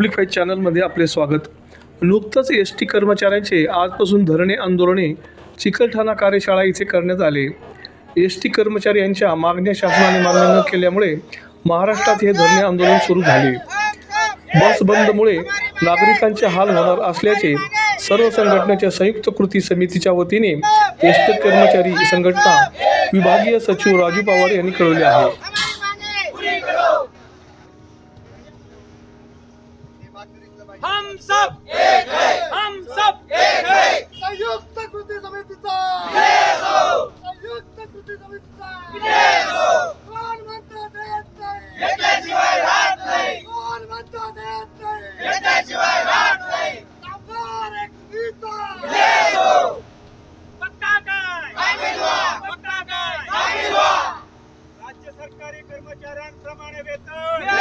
Public चॅनलमध्ये आपले स्वागत. नुकतंच एस टी कर्मचाऱ्यांचे आजपासून धरणे आंदोलने चिकलठाणा कार्यशाळा इथे करण्यात आले. एस टी कर्मचारी यांच्या मागण्या शासनाने मान्य न केल्यामुळे महाराष्ट्रात हे धरणे आंदोलन सुरू झाले. बस बंदमुळे नागरिकांचे हाल होणार असल्याचे सर्व संघटनेच्या संयुक्त कृती समितीच्या वतीने एस टी कर्मचारी संघटना विभागीय सचिव राजू पवार यांनी कळवले आहे. हम सब एक है। हम सब एक है। संयुक्त कृती समितीचा संयुक्त कृती समितीचा कोण म्हणतो देत नाही याच्याशिवाय राहत नाही। कोण म्हणतो देत नाही याच्याशिवाय राहत नाही। कामगार एक येसो पक्का काय पक्का काय राज्य सरकारी कर्मचाऱ्यांप्रमाणे वेतन।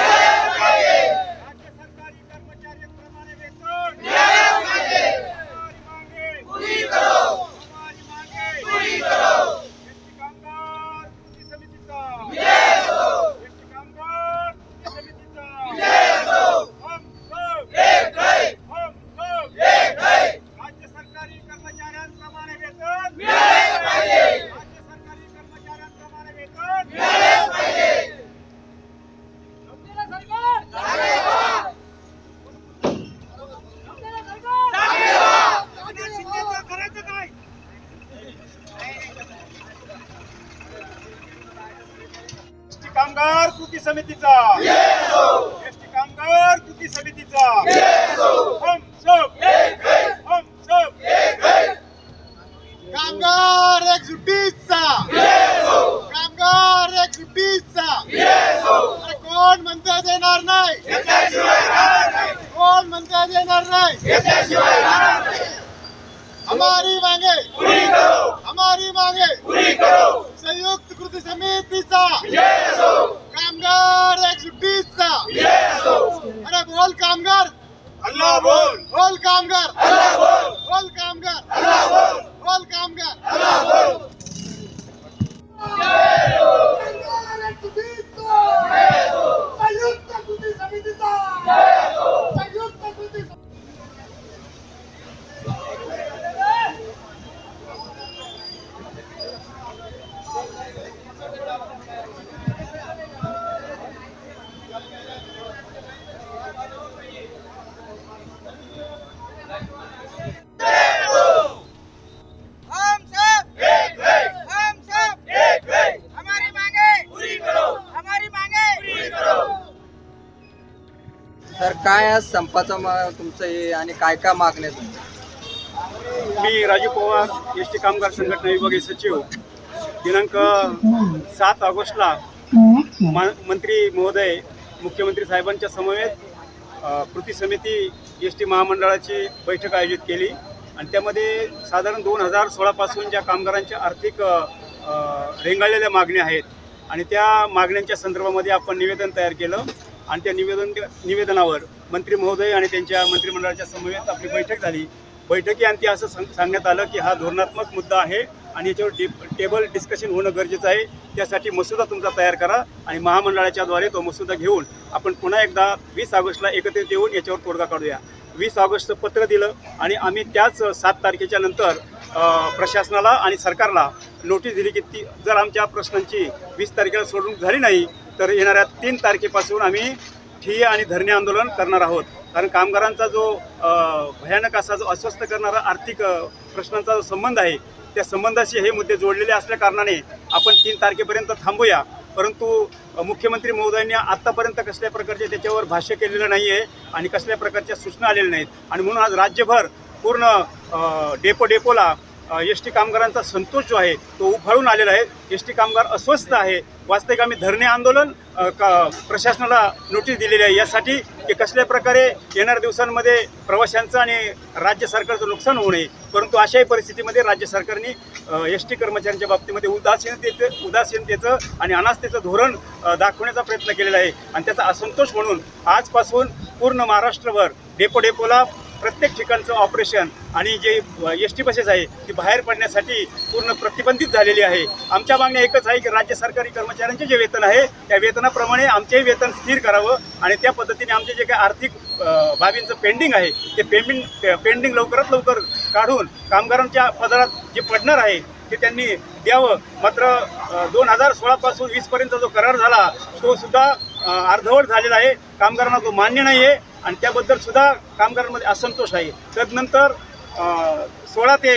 कामगार कृती समितीचा. एसटी कामगार कृती समितीचा. हम सब. हम सब. कामगार एक सुट्टीचा कामगार एक सुट्टीचा अरे कोण म्हणता देणार नाही? कोण म्हणता देणार नाही? हमारी मांगे. हमारी मांगे. तर संपाचा आज संपाचं तुमचं हे आणि काय काय मागण्या तुमच्या? मी राजू पवार एस टी कामगार संघटना विभागीय सचिव. दिनांक सात ऑगस्टला मा- मंत्री महोदय मुख्यमंत्री साहेबांच्या समवेत अ, कृती समिती एस टी महामंडळाची बैठक आयोजित केली. आणि त्यामध्ये साधारण दोन हजार सोळापासून ज्या कामगारांच्या आर्थिक अ, अ, रेंगाळलेल्या मागण्या आहेत आणि त्या मागण्यांच्या संदर्भामध्ये आपण निवेदन तयार केलं. आणि त्या निवेदन निवेदनावर मंत्री महोदय आणि त्यांच्या मंत्रिमंडळाच्या समवेत आपली बैठक झाली. बैठकीअंती असं सांग- सांगण्यात आलं की हा धोरणात्मक मुद्दा आहे आणि याच्यावर डि टेबल डिस्कशन होणं गरजेचं आहे. त्यासाठी मसुदा तुमचा तयार करा आणि महामंडळाच्याद्वारे तो मसुदा घेऊन आपण पुन्हा एकदा वीस ऑगस्टला एकत्रित येऊन याच्यावर तोडगा काढूया. वीस ऑगस्टचं पत्र दिलं आणि आम्ही त्याच सात तारखेच्या नंतर प्रशासनाला आणि सरकारला नोटीस दिली की ती जर आमच्या प्रश्नांची वीस तारखेला सोडवणूक झाली नाही तर येणाऱ्या तीन तारखेपासून आम्ही ठिय्या आणि धरणे आंदोलन करणार आहोत. कारण कामगारांचा जो भयानक असा जो अस्वस्थ करणारा आर्थिक प्रश्नांचा जो संबंध आहे त्या संबंधाशी हे मुद्दे जोडलेले असल्या कारणाने आपण तीन तारखेपर्यंत थांबूया. परंतु मुख्यमंत्री महोदयांनी आत्तापर्यंत कसल्या प्रकारचे त्याच्यावर भाष्य केलेलं नाही आहे आणि कसल्या प्रकारच्या सूचना आलेल्या नाहीत. आणि म्हणून आज राज्यभर पूर्ण डेपो डेपोला एस टी कामगारांचा संतोष जो आहे तो उफाळून आलेला आहे. एस टी कामगार अस्वस्थ आहे. वास्तविक आम्ही धरणे आंदोलन का प्रशासनाला नोटीस दिलेली आहे. यासाठी की कसल्या प्रकारे येणाऱ्या दिवसांमध्ये प्रवाशांचं आणि राज्य सरकारचं नुकसान होऊ नये परंतु अशाही परिस्थितीमध्ये राज्य सरकारने एस टी कर्मचाऱ्यांच्या बाबतीमध्ये उदासीनतेचं उदासीनतेचं आणि अनास्थेचं धोरण दाखवण्याचा प्रयत्न केलेला आहे. आणि त्याचा असंतोष म्हणून आजपासून पूर्ण महाराष्ट्रभर डेपो डेपोला प्रत्येक ठिकाणचं ऑपरेशन आणि जे एस टी बसेस आहे ती बाहेर पडण्यासाठी पूर्ण प्रतिबंधित झालेली आहे. आमच्या मागण्या एकच आहे की राज्य सरकारी कर्मचाऱ्यांचे जे वेतन आहे त्या वेतनाप्रमाणे आमचेही वेतन स्थिर करावं आणि त्या पद्धतीने आमचे जे काही आर्थिक बाबींचं पेंडिंग आहे ते पेंडिंग पेंडिंग लवकरात लवकर काढून कामगारांच्या पदरात जे पडणार आहे ते त्यांनी द्यावं. मात्र दोन हजार सोळापासून वीसपर्यंत जो करार झाला तो सुद्धा अर्धवट झालेला आहे. कामगारांना तो मान्य नाही आहे आणि त्याबद्दल सुद्धा कामगारांमध्ये असंतोष आहे. तदनंतर सोळा ते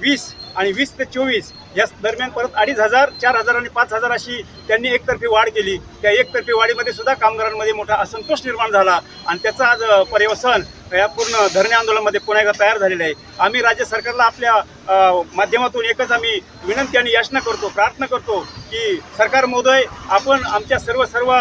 वीस आणि वीस ते चोवीस या दरम्यान परत अडीच हजार चार हजार आणि पाच हजार अशी त्यांनी एकतर्फी वाढ केली. त्या एकतर्फी वाढीमध्ये सुद्धा कामगारांमध्ये मोठा असंतोष निर्माण झाला आणि त्याचा आज पर्यवसन या पूर्ण धरणे आंदोलनामध्ये पुन्हा एकदा तयार झालेलं आहे. आम्ही राज्य सरकारला आपल्या माध्यमातून एकच आम्ही विनंती आणि याचना करतो प्रार्थना करतो की सरकार महोदय आपण आमच्या सर्व सर्व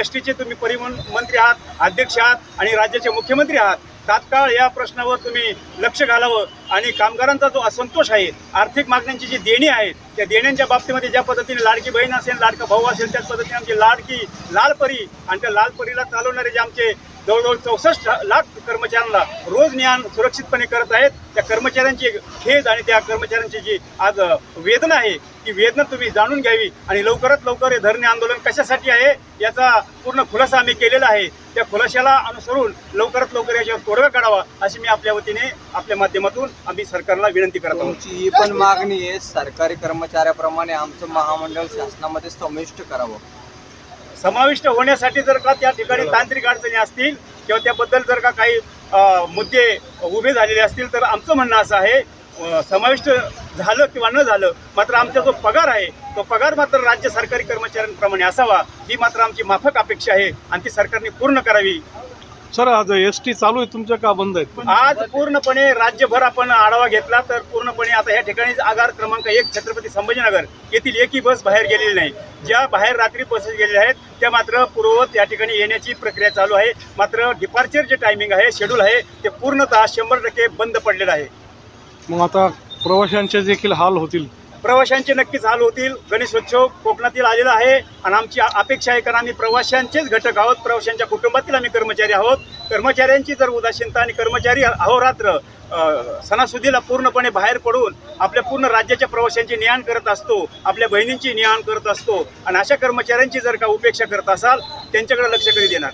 एस टीचे तुम्ही परिवहन मंत्री आहात अध्यक्ष आहात आणि राज्याचे मुख्यमंत्री आहात. तात्काळ या प्रश्नावर तुम्ही लक्ष घालावं आणि कामगारांचा जो असंतोष आहे आर्थिक मागण्यांची जी देणी आहेत त्या देण्यांच्या बाबतीमध्ये ज्या पद्धतीने लाडकी बहीण असेल लाडका भाऊ असेल त्याच पद्धतीने आमची लाडकी लालपरी आणि त्या लालपरीला चालवणारे जे आमचे जवळजवळ चौसष्ट लाख कर्मचाऱ्यांना रोज ज्ञान सुरक्षितपणे करत आहेत. त्या कर्मचाऱ्यांची खेद आणि त्या कर्मचाऱ्यांची जी आज वेदना आहे ती वेदना तुम्ही जाणून घ्यावी आणि लवकरात लवकर हे धरणे आंदोलन कशासाठी आहे याचा पूर्ण खुलासा आम्ही केलेला आहे. त्या खुलाशाला अनुसरून लवकरात लवकर याच्यावर तोडगा काढावा अशी मी आपल्या वतीने आपल्या माध्यमातून आम्ही सरकारला विनंती करत आहोत. ही पण मागणी आहे सरकारी कर्मचाऱ्याप्रमाणे आमचं महामंडळ शासनामध्ये समाविष्ट करावं. समाविष्ट होण्यासाठी जर का त्या ठिकाणी तांत्रिक अडचणी असतील किंवा त्याबद्दल जर का काही मुद्दे उभे झालेले असतील तर आमचं म्हणणं असं आहे समाविष्ट झालं किंवा न झालं मात्र आमचा जो पगार आहे तो पगार मात्र राज्य सरकारी कर्मचाऱ्यांप्रमाणे असावा ही मात्र आमची माफक अपेक्षा आहे आणि ती सरकारने पूर्ण करावी. सर आज एस टी चालू आहे तुमच्या का बंद आहेत? आज पूर्णपणे राज्यभर आपण आढावा घेतला तर पूर्णपणे आता या ठिकाणी आगार क्रमांक एक छत्रपती संभाजीनगर येथील एकही बस बाहेर गेलेली नाही. ज्या बाहेर रात्री बसेस गेलेल्या आहेत त्या मात्र पूर्ववत या ठिकाणी येण्याची प्रक्रिया चालू आहे. मात्र डिपार्चर जे टायमिंग आहे शेड्यूल आहे ते पूर्णतः शंभर टक्के बंद पडलेलं आहे. मग आता प्रवाशांचे देखील हाल होतील. प्रवाशांचे नक्कीच हाल होतील. गणेशोत्सव कोकणातील आलेला आहे आणि आमची अपेक्षा आहे कारण आम्ही प्रवाशांचेच घटक आहोत. प्रवाशांच्या कुटुंबातील आम्ही कर्मचारी आहोत. कर्मचाऱ्यांची जर उदासीनता आणि कर्मचारी अहोरात्र सणासुदीला पूर्णपणे बाहेर पडून आपल्या पूर्ण राज्याच्या प्रवाशांची नियाण करत असतो आपल्या बहिणींची नियाण करत असतो आणि अशा कर्मचाऱ्यांची जर का उपेक्षा करत असाल त्यांच्याकडे लक्ष कधी देणार?